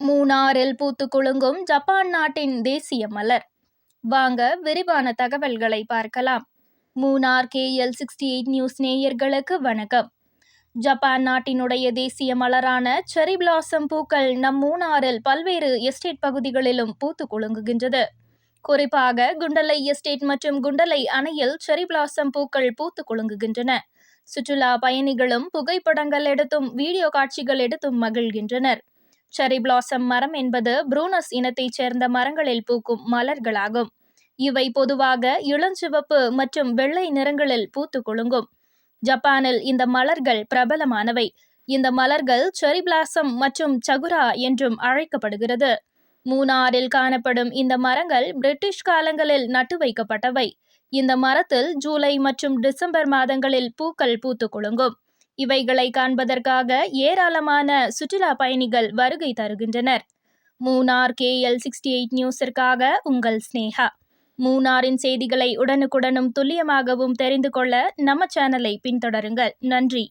மூணாறில் பூத்து குலுங்கும் ஜப்பான் நாட்டின் தேசிய மலர். வாங்க விரிவான தகவல்களை பார்க்கலாம். Munnar KL sixty eight news நேயர்களுக்கு வணக்கம். ஜப்பான் நாட்டினுடைய தேசிய மலரான செரி பிளாசம் பூக்கள் நம் மூணாறில் பல்வேறு எஸ்டேட் பகுதிகளிலும் பூத்து குலுங்குகின்றது. குறிப்பாக குண்டலை எஸ்டேட் மற்றும் குண்டலை அணையில் செரி பிளாசம் பூக்கள் பூத்து குலுங்குகின்றன. சுற்றுலா பயணிகளும் புகைப்படங்கள் எடுத்தும் வீடியோ காட்சிகள் எடுத்தும் மகிழ்கின்றனர். செரி பிளாசம் மரம் என்பது புரூனஸ் இனத்தைச் சேர்ந்த மரங்களில் பூக்கும் மலர்களாகும். இவை பொதுவாக இளஞ்சிவப்பு மற்றும் வெள்ளை நிறங்களில் பூத்து குலுங்கும். ஜப்பானில் இந்த மலர்கள் பிரபலமானவை. இந்த மலர்கள் செரி பிளாசம் மற்றும் சகுரா என்றும் அழைக்கப்படுகிறது. மூணாறில் காணப்படும் இந்த மரங்கள் பிரிட்டிஷ் காலங்களில் நட்டு வைக்கப்பட்டவை. இந்த மரத்தில் ஜூலை மற்றும் டிசம்பர் மாதங்களில் பூக்கள் பூத்து குலுங்கும். இவைகளை காண்பதற்காக ஏராளமான சுற்றுலா பயணிகள் வருகை தருகின்றனர். மூனார் கேஎல் சிக்ஸ்டி எயிட் நியூஸிற்காக உங்கள் ஸ்னேகா. மூனாரின் செய்திகளை உடனுக்குடனும் துல்லியமாகவும் தெரிந்து கொள்ள நம்ம சேனலை பின்தொடருங்கள். நன்றி.